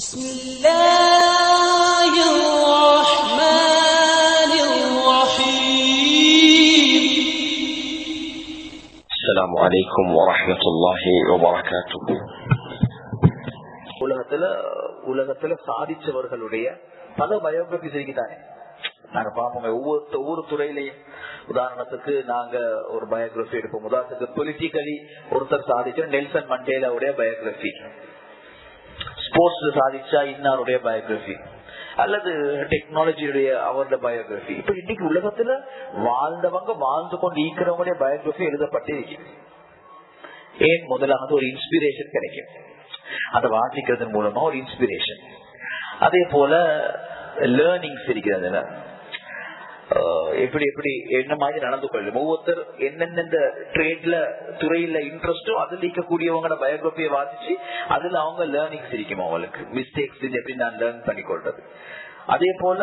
بسم الله الرحمن الرحيم السلام عليكم ورحمة الله وبركاته உலகத்துல உலகத்துல சாதிச்சவர்களுடைய பல பயோகிராபிஸ் இருக்குதானே நாங்க பார்ப்போம் ஒவ்வொரு ஒவ்வொரு துறையிலையும் உதாரணத்துக்கு நாங்க ஒரு பயோகிராபி எடுப்போம் உதாரணத்துக்கு பொலிட்டிக்கலி ஒருத்தர் சாதிச்ச நெல்சன் மண்டேலாவுடைய பயோகிராபி ஸ்போர்ட்ஸ்ல சாதிச்சா இன்னாருடைய பயோகிராபி அல்லது டெக்னாலஜியுடைய அவருடைய பயோகிராபி இப்ப இன்னைக்கு உலகத்துல வாழ்ந்தவங்க வாழ்ந்து கொண்டு ஈக்கிறவங்களுடைய பயோகிராபி எழுதப்பட்டிருக்கு ஏன் முதலாவது ஒரு இன்ஸ்பிரேஷன் கிடைக்கும்? அதை வாசிக்கிறது மூலமா ஒரு இன்ஸ்பிரேஷன் அதே போல லேர்னிங்ஸ் இருக்கிறது எப்படி எப்படி என்ன மாதிரி நடந்து கொள்ளும் ஒவ்வொருத்தர் என்னென்ன ட்ரேட்ல துறையில இன்ட்ரெஸ்டோ அதுல இருக்கக்கூடியவங்களோட பயோகிராபியை வாசிச்சு அதுல அவங்க லேர்னிங்ஸ் இருக்கும் அவங்களுக்கு மிஸ்டேக்ஸ் எப்படி நான் லேர்ன் பண்ணி கொள்றது அதே போல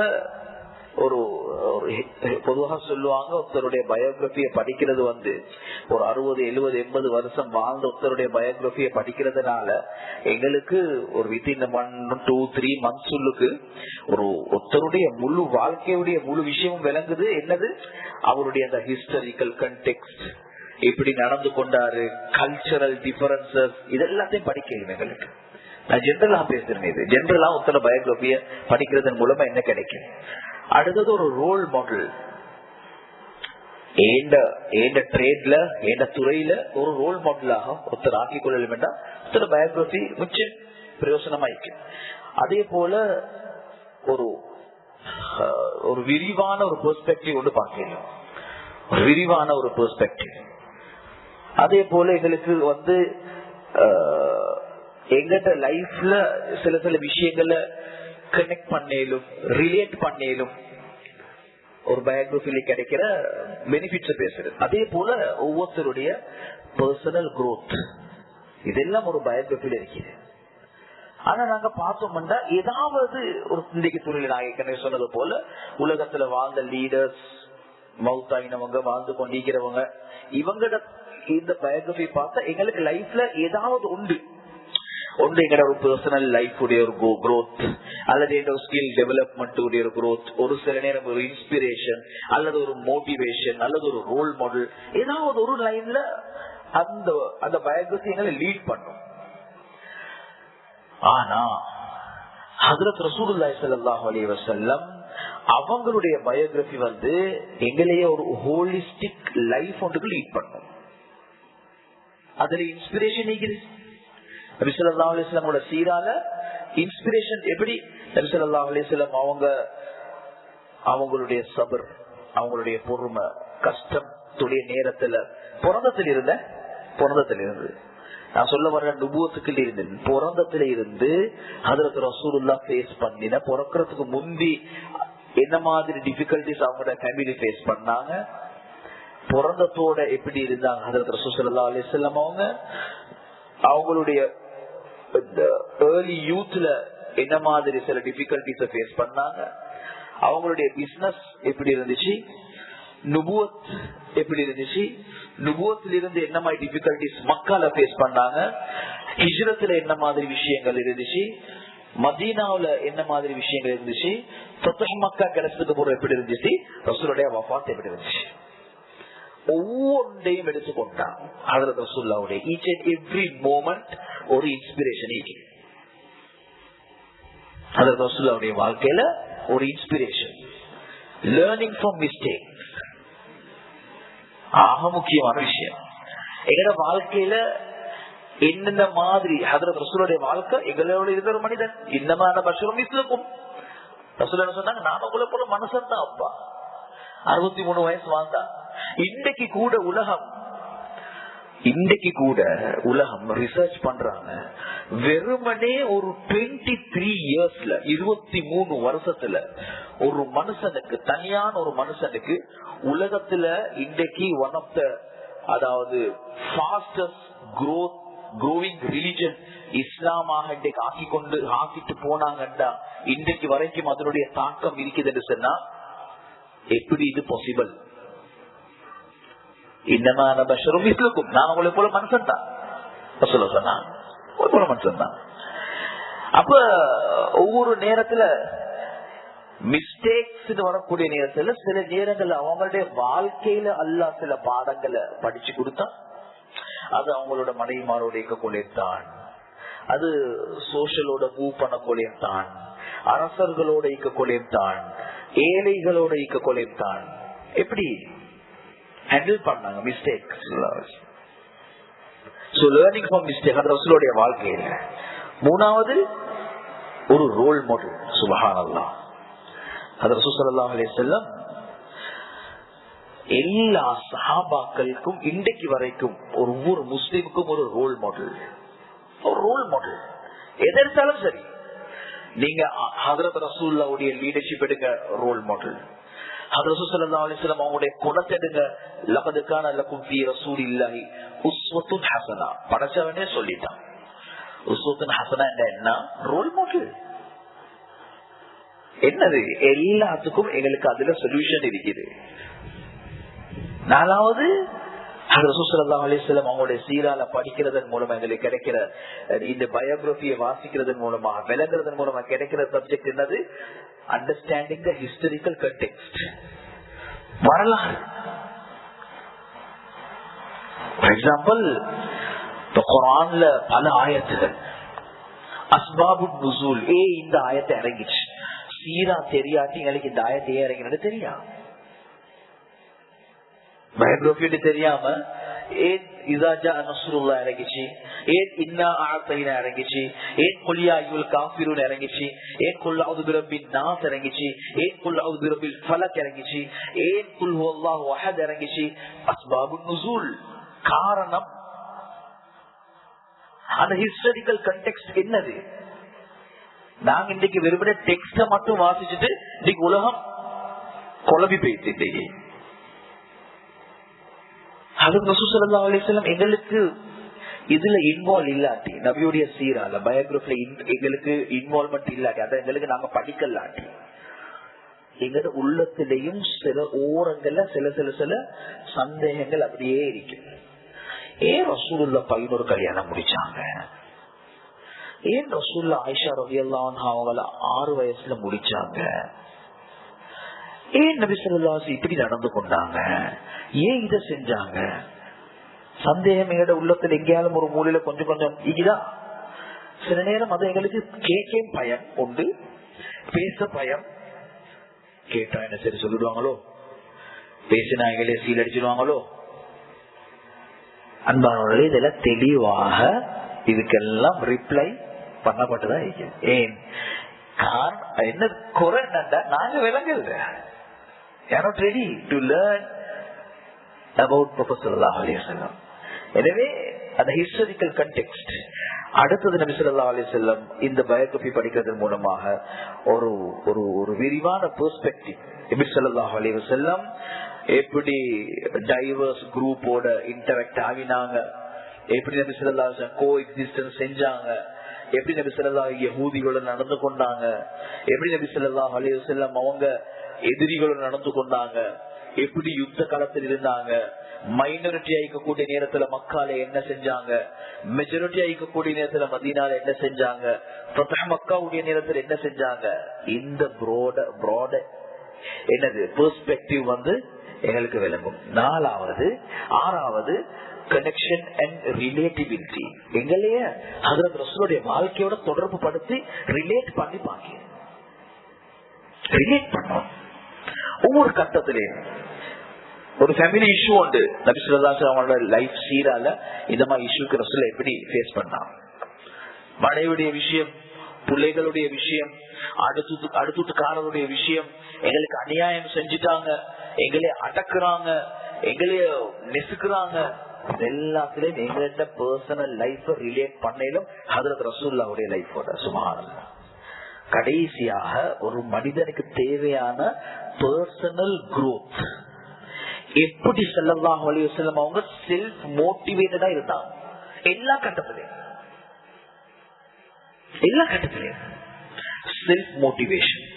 ஒரு பொதுவாக சொல்லுவாங்க ஒருத்தருடைய பயோகிராபியை படிக்கிறது வந்து ஒரு அறுபது எழுபது எண்பது வருஷம் வாழ்ந்த ஒருத்தருடைய பயோகிராபியை படிக்கிறதுனால எங்களுக்கு ஒரு வித்தின் ஒன் டூ த்ரீ மந்த்ஸுக்கு ஒரு ஒருத்தருடைய முழு வாழ்க்கையுடைய முழு விஷயமும் விளங்குது. என்னது? அவருடைய அந்த ஹிஸ்டரிக்கல் கண்டெக்ட் எப்படி நடந்து கொண்டாரு கல்ச்சரல் டிஃபரன்சஸ் இதெல்லாத்தையும் படிக்கணும் எங்களுக்கு. நான் ஜென்ரலா பேசுறேன் இது. ஜென்ரலா ஒருத்தர பயோகிராபிய படிக்கிறதன் மூலமா என்ன கிடைக்கும்? அடுத்தது ஒரு ரோல் மாடல் ஏண்ட ஏண்ட ட்ரேட்ல ஏண்ட துறையில ஒரு ரோல் மாடலாக ஒருத்தர் ஆக்கிக் கொள்ள வேண்டாம் ஒருத்தர் பயோகிராபி மிச்சம் பிரயோசனமாயிருக்கு. அதே போல ஒரு ஒரு விரிவான ஒரு பெர்ஸ்பெக்டிவ் ஒன்று பார்க்கணும் விரிவான ஒரு பெர்ஸ்பெக்டிவ் அதே போல எங்களுக்கு வந்து எங்கிட்ட லைஃப்ல சில சில விஷயங்களை கனெக்ட் பண்ணேலும் ரிலேட் பண்ணேலும் ஒரு பயோகிராபில கிடைக்கிற பெனிஃபிட்ஸ் பேசுறது. அதே போல ஒவ்வொருத்தருடைய பர்சனல் குரோத் இதெல்லாம் ஒரு பயோகிராபில இருக்குது. ஆனா நாங்க பார்த்தோம்னா ஏதாவது ஒரு சிந்திக்கு துறையில நான் ஏற்கனவே சொன்னது போல உலகத்துல வாழ்ந்த லீடர்ஸ் மவுத்தாயினவங்க வாழ்ந்து கொண்டிருக்கிறவங்க இவங்களோட இந்த பயோகிராபி பார்த்தா எங்களுக்கு லைஃப்ல ஏதாவது உண்டு. ஒன்று எங்களோட ஒரு பர்சனல் லைஃப் உடைய ஒரு குரோத் அல்லது என்னோட ஸ்கில் டெவலப்மெண்ட் உடைய ஒரு குரோத் ஒரு சில நேரம் ஒரு இன்ஸ்பிரேஷன் அல்லது ஒரு மோட்டிவேஷன் அல்லது ஒரு ரோல் மாடல் ஏதாவது ஒரு லைன்ல அந்த அந்த பயோகிரபி எங்களை லீட் பண்ணும். ஆனா ஹசரத் ரசூலுல்லாஹி ஸல்லல்லாஹு அலைஹி வஸல்லம் அவங்களுடைய பயோகிரபி வந்து எங்களையே ஒரு ஹோலிஸ்டிக் லைஃப் ஒன்றுக்கு லீட் பண்ணும். அதுல இன்ஸ்பிரேஷன் இருக்குது நபி சீரால இன்ஸ்பிரேஷன் எப்படி? நபி ஸல்லல்லாஹு அவங்க அவங்களுடைய சபர் அவங்களுடைய பொறுமை கஷ்டம் துடைய நேரத்துல பிறந்தத்தில் இருந்த பிறந்தத்தில் இருந்து நான் சொல்ல வர்ற நுபுவத்துக்கு இருந்து பிறந்தத்துல இருந்து ஹதரத் ரசூலுல்லா ஃபேஸ் பண்ணின பிறக்கிறதுக்கு முந்தி என்ன மாதிரி டிஃபிகல்டிஸ் அவங்களோட ஃபேமிலி ஃபேஸ் பண்ணாங்க? பிறந்தத்தோட எப்படி இருந்தாங்க? அதற்கு ரசூல் ஸல்லல்லாஹு அலைஹி அவங்க அவங்களுடைய ஏர்லி யூத்ல என்ன மாதிரி சில டிஃபிகல்டிஸ ஃபேஸ் பண்ணாங்க? அவங்களுடைய பிசினஸ் எப்படி இருந்துச்சு? நுபுவத் எப்படி இருந்துச்சு? நுபுவத்தில் இருந்து என்ன மாதிரி டிஃபிகல்டிஸ் மக்கால ஃபேஸ் பண்ணாங்க? ஹிஜ்ரத்துல என்ன மாதிரி விஷயங்கள் இருந்துச்சு? மதீனாவுல என்ன மாதிரி விஷயங்கள் இருந்துச்சு? மக்கா கிடைச்சதுக்கு அப்புறம் எப்படி இருந்துச்சு? ரசூலுடைய வஃபாத் எப்படி இருந்துச்சு? ஒவ்வொன்றையும் எடுத்துக்கொண்டான் அதுல ரசூல்லாவுடைய ஈச் அண்ட் எவ்ரி மூமெண்ட் ஒரு இன்ஸ்பிரேஷன் அதுல ரசூல்லாவுடைய வாழ்க்கையில ஒரு இன்ஸ்பிரேஷன் லேர்னிங் ஃப்ரம் மிஸ்டேக் ஆக முக்கியமான விஷயம். எங்களோட வாழ்க்கையில என்னென்ன மாதிரி ஹதரத் ரசூலுடைய வாழ்க்கை எங்களோட இருக்கிற ஒரு மனிதன் இன்னமான பஷரும் இருக்கும் ரசூல சொன்னாங்க நாம உங்களை போல மனசன் தான் அப்பா. அறுபத்தி மூணு வயசு வாழ்ந்தா இன்றைக்கு கூட உலகம் இன்றைக்கு கூட உலகம் ரிசர்ச் பண்றாங்க. வெறுமனே ஒரு டுவெண்ட்டி த்ரீ இயர்ஸ்ல இருபத்தி மூணு வருஷத்துல ஒரு மனுஷனுக்கு தனியான ஒரு மனுஷனுக்கு உலகத்துல இன்றைக்கு ஒன் ஆஃப் த அதாவது ஃபாஸ்டஸ்ட் க்ரோத் growing ரிலிஜன் இஸ்லாமாக இன்றைக்கு ஆக்கி கொண்டு ஆக்கிட்டு போனாங்கண்டா இன்றைக்கு வரைக்கும் அதனுடைய தாக்கம் இருக்குதுன்னு சொன்னா எப்படி இது பாசிபிள் இன்னமான பஷரும் இஸ்லுக்கும் நான் உங்களை போல மனுஷன் தான் சொன்னாங்க ஒரு போல மனுஷன் தான் அப்ப ஒவ்வொரு நேரத்துல மிஸ்டேக்ஸ் வரக்கூடிய நேரத்துல சில நேரங்கள்ல அவங்களுடைய வாழ்க்கையில அல்லா சில பாடங்களை படிச்சு கொடுத்தா அது அவங்களோட மனைவிமாரோட இயக்கக்கூடியதான் அது சோசியலோட மூவ் பண்ணக்கூடியதான் அரசர்களோட இயக்கக்கூடியதான் ஏழைகளோட இயக்கக்கூடியதான் எப்படி? ஹேண்டில் பண்ணாங்க mistake so learning from mistake அது ரசூலுடைய வாழ்க்கையில மூணாவது ஒரு ரோல் மாடல் சுபஹானல்லா. அது எல்லா சஹாபாக்களுக்கும் இன்றைக்கு வரைக்கும் ஒரு ஒவ்வொரு முஸ்லீமுக்கும் ஒரு ரோல் மாடல் ஒரு ரோல் மாடல் எதற்காலும் சரி. நீங்க ஹதரத் ரசூல்லாவுடைய லீடர்ஷிப் எடுங்க ரோல் மாடல் அவங்களுடைய குணத்தை எடுங்க. லகத் கான லக்கும் ஃபீ ரசூலில்லாஹி உஸ்வத்துன் ஹஸனா படைச்சவனே சொல்லிட்டான். உஸ்வத்துன் ஹஸனா என்ன? ரோல் மாடல் என்னது? எல்லாத்துக்கும் எங்களுக்கு அதுல சொல்யூஷன் இருக்குது. நாலாவது அவங்களுடைய சீரால படிக்கிறதன் மூலமா எங்களுக்கு கிடைக்கிற இந்த பயோகிராபியை வாசிக்கிறதன் மூலமா விளங்குறதன் மூலமா கிடைக்கிற சப்ஜெக்ட் என்னது? அண்டர்ஸ்டாண்டிங் த ஹிஸ்டரிக்கல் கண்டெக்ட் வரலாறு. ஃபார் எக்ஸாம்பிள் குரான்ல பல ஆயத்துகள். அஸ்பாபு நுசூல் ஏ இந்த ஆயத்தை இறங்கிச்சு சீரா தெரியாட்டி எங்களுக்கு இந்த ஆயத்தை ஏன் இறங்கினது தெரியா? பயோகிராபி தெரியாம ஏன் இதாஜா நசுருல்லா இறங்கிச்சு ஏன் இன்னா ஆத்தைனா இறங்கிச்சு ஏன் கொல்லியா இவள் காபிரூன் இறங்கிச்சு ஏன் கொல்லாவது பிரபின் நாஸ் இறங்கிச்சு ஏன் கொல்லாவது பிரபில் ஃபலக் இறங்கிச்சு ஏன் குல் அல்லாஹ் வஹத் இறங்கிச்சு அஸ்பாபு நுசூல் காரணம் அந்த ஹிஸ்டரிக்கல் கண்டெக்ட் என்னது நாங்க இன்னைக்கு வெறுமனே டெக்ஸ்ட மட்டும் வாசிச்சுட்டு இன்னைக்கு உலகம் குழம்பி போயிடுச்சு இன்னைக்கு எங்களுக்கு இதுல இன்வால்வ் இல்லாட்டி நபியுடைய சீரால பயோகிராஃபில எங்களுக்கு இன்வால்மெண்ட் இல்லாட்டி அதை எங்களுக்கு நாங்க படிக்கலாட்டி எங்களோட உள்ளத்திலையும் சில ஓரங்கள்ல சில சில சில சந்தேகங்கள் அப்படியே இருக்கு. ஏன் ரசூல்ல பதினோரு கல்யாணம் முடிச்சாங்க? ஏன் ரசூல்ல ஆயிஷா ரவி அவங்கள ஆறு வயசுல முடிச்சாங்க? ஏன் நபி சொல்லாசி இப்படி நடந்து கொண்டாங்க? ஏன் இத செஞ்சாங்க? சந்தேகம் எங்கட உள்ளத்துல எங்கேயாலும் ஒரு மூலையில கொஞ்சம் கொஞ்சம் இதுதான் சில நேரம் அது எங்களுக்கு கேட்க பயம் உண்டு பேச பயம். கேட்டா என்ன சரி சொல்லிடுவாங்களோ? பேசினா எங்களே சீல் அடிச்சிடுவாங்களோ அன்பானவர்களே இதெல்லாம் தெளிவாக இதுக்கெல்லாம் ரிப்ளை பண்ணப்பட்டுதான் இருக்குது ஏன்? என்ன குறை என்னண்டா நாங்க விளங்கல ready to learn about professor அலிசல்லாம் எனவே அந்த ஹிஸ்டரிக்கல் கண்டெக்ட் அடுத்தது நபி சொல்லா அலி செல்லம் இந்த பயோகிராபி படிக்கிறதன் மூலமாக ஒரு ஒரு ஒரு விரிவான பெர்ஸ்பெக்டிவ் நபி சொல்லாஹ் அலி செல்லம் எப்படி டைவர்ஸ் குரூப்போட இன்டராக்ட் ஆகினாங்க. எப்படி நபி சொல்லா கோ எக்ஸிஸ்டன்ஸ் செஞ்சாங்க. எப்படி நபி சொல்லா யகூதிகளோட நடந்து கொண்டாங்க. எப்படி நபி சொல்லா அலி செல்லம் அவங்க எதிரிகளோட நடந்து கொண்டாங்க. எப்படி யுத்த காலத்தில் இருந்தாங்க? மைனாரிட்டி ஆயிக்கக்கூடிய நேரத்துல மக்கால என்ன செஞ்சாங்க? மெஜாரிட்டி ஆயிக்கக்கூடிய நேரத்துல மதீனால என்ன செஞ்சாங்க? மக்காவுடைய நேரத்துல என்ன செஞ்சாங்க? இந்த புரோட ப்ராட என்னது? பெர்ஸ்பெக்டிவ் வந்து எங்களுக்கு விளங்கும். நாலாவது ஆறாவது கனெக்ஷன் அண்ட் ரிலேட்டிவிலிட்டி எங்களைய ஹசரத் ரசூலுடைய வாழ்க்கையோட தொடர்பு படுத்தி ரிலேட் பண்ணி பாக்கி. ரிலேட் பண்ணோம் ஒவ்வொரு கட்டத்திலையும். ஒரு ஃபேமிலி இஷ்யூ உண்டு. நபிசுல்லாஸ் அவங்களோட லைஃப் சீரால இந்த மாதிரி இஷ்யூக்கு ரசூல எப்படி ஃபேஸ் பண்ணான்? மனைவியுடைய விஷயம் பிள்ளைகளுடைய விஷயம் அடுத்து அடுத்துக்காரருடைய விஷயம் எங்களுக்கு அநியாயம் செஞ்சுட்டாங்க எங்களை அடக்குறாங்க எங்களைய நெசுக்குறாங்க. எல்லாத்திலையும் எங்கள்கிட்ட பர்சனல் லைஃப் ரிலேட் பண்ணையிலும் ஹதரத் ரசூல்லாவுடைய லைஃபோட சுமார் கடைசியாக ஒரு மனிதனுக்கு தேவையான பர்சனல் குரோத் எப்படி செல்லலாம் செல்லம் அவங்க செல்ஃப் மோட்டிவேட்டடா இருந்தாங்க? எல்லா கட்டத்திலையும். எல்லா கட்டத்திலையும். செல்ஃப் மோட்டிவேஷன்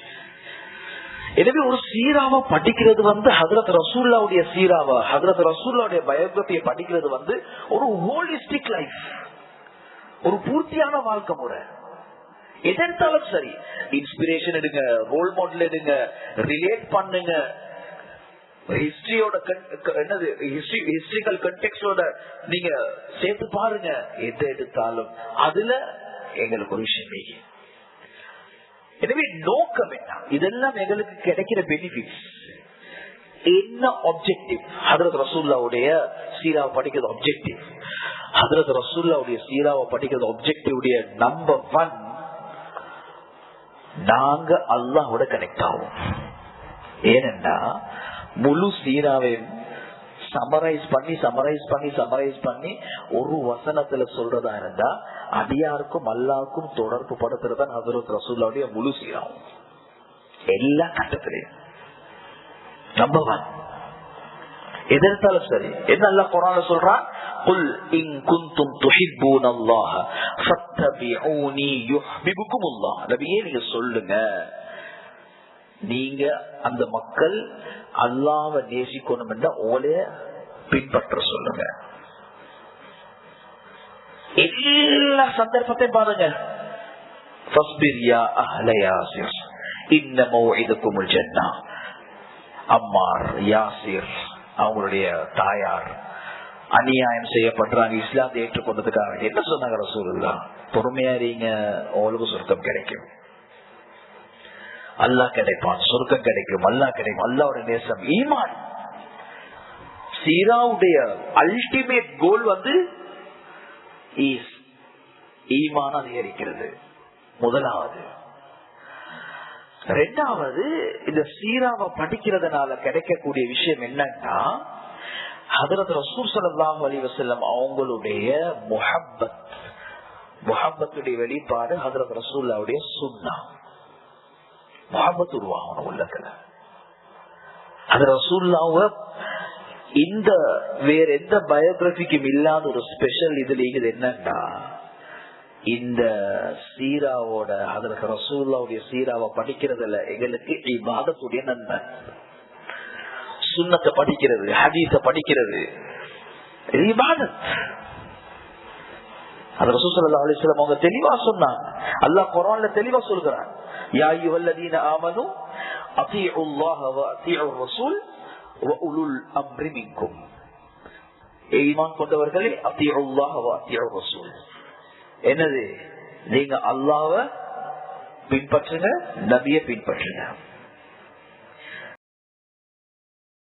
எனவே ஒரு சீராவை படிக்கிறது வந்து ஹதரத் ரசூல்லாவுடைய சீராவை? ஹதரத் ரசூல்லாவுடைய பயோகிராபியை படிக்கிறது வந்து ஒரு ஹோலிஸ்டிக் லைஃப் ஒரு பூர்த்தியான வாழ்க்கை முறை. எதெடுத்தாலும் சரி. இன்ஸ்பிரேஷன் எடுங்க ரோல் மாடல் எடுங்க ரிலேட் பண்ணுங்க. ஹிஸ்டரியோட என்னது? ஹிஸ்டரிக்கல் கண்டெக்டோட நீங்க சேர்த்து பாருங்க. எதை எடுத்தாலும். அதுல எங்களுக்கு ஒரு விஷயம் எனவே நோக்கம் என்ன? இதெல்லாம் எங்களுக்கு கிடைக்கிற பெனிஃபிட்ஸ் என்ன ஆப்ஜெக்டிவ் ஹதரத் ரசூல்லாவுடைய சீராவை படிக்கிறது ஆப்ஜெக்டிவ் ஹதரத் ரசூல்லாவுடைய சீராவை படிக்கிறது ஆப்ஜெக்டிவுடைய நம்பர் ஒன் நாங்க அல்லாஹோட கனெக்ட் ஆகும் ஏனென்றா முழு சீராவையும் சமரைஸ் பண்ணி சமரைஸ் பண்ணி சமரைஸ் பண்ணி ஒரு வசனத்துல சொல்றதா இருந்தா அடியாருக்கும் அல்லாவுக்கும் தொடர்பு படுத்துறதான் ஹசரத் ரசூல்லாவுடைய முழு சீராவும் எல்லா கட்டத்திலையும் நம்பர் ஒன் எதிர்த்தாலும் சரி என்ன அல்ல குரான சொல்றான் قل إن كنتم تحبون الله فاتبعوني يحببكم الله நபியே நீங்க சொல்லுங்க நீங்க அந்த மக்கள் அல்லாவ நேசிக்கணும் என்ற ஓலைய பின்பற்ற சொல்லுங்க. எல்லா சந்தர்ப்பத்தையும் பாருங்க. அம்மார் யாசிர் அவங்களுடைய தாயார் அநியாயம் செய்யப்படுறாங்க இஸ்லாத்தை ஏற்றுக்கொண்டதுக்காக. என்ன சொன்னாங்க ரசூல்லா பொறுமையா இருங்க உங்களுக்கு சொர்க்கம் கிடைக்கும். அல்லாஹ் கிடைப்பான் சொர்க்கம் கிடைக்கும் அல்லாஹ் கிடைக்கும் அல்லாவோட நேசம் ஈமான். சீராவுடைய அல்டிமேட் கோல் வந்து ஈமான் அதிகரிக்கிறது. முதலாவது. ரெண்டாவது இந்த சீராவை படிக்கிறதுனால கிடைக்கக்கூடிய விஷயம் என்னன்னா ஹதரத் ரசூல் சல்லாஹூ அலி வசல்லம் அவங்களுடைய முஹப்பத் முஹப்பத்துடைய வெளிப்பாடு ஹதரத் ரசூல்லாவுடைய சுண்ணா மகபத் உருவாகணும் உள்ளத்துல. அது ரசூல்லாவ இந்த வேற எந்த பயோகிராபிக்கும் இல்லாத ஒரு ஸ்பெஷல் இதுல இது என்னன்னா இந்த சீராவோட அதற்கு ரசூல்லாவுடைய சீராவை படிக்கிறதுல எங்களுக்கு இவ்வாதத்துடைய நன்மை. சுண்ணத்தை படிக்கிறது ஹதீச படிக்கிறது இது இபாதத். அது அலிஸ்லாம் அவங்க தெளிவா சொன்னாங்க. அல்லாஹ் குரான்ல தெளிவா சொல்கிறான். யா அய்யுஹல்லதீன ஆமனு அத்தீஉ அல்லாஹ வ அத்தீஉ ரசூல் வ உலுல் அம்ரி மின்கும் ஈமான் கொண்டவர்களே அத்தீஉ அல்லாஹ வ அத்தீஉ ரசூல் என்னது நீங்க அல்லாஹ்வை பின்பற்றுங்க நபியை பின்பற்றுங்க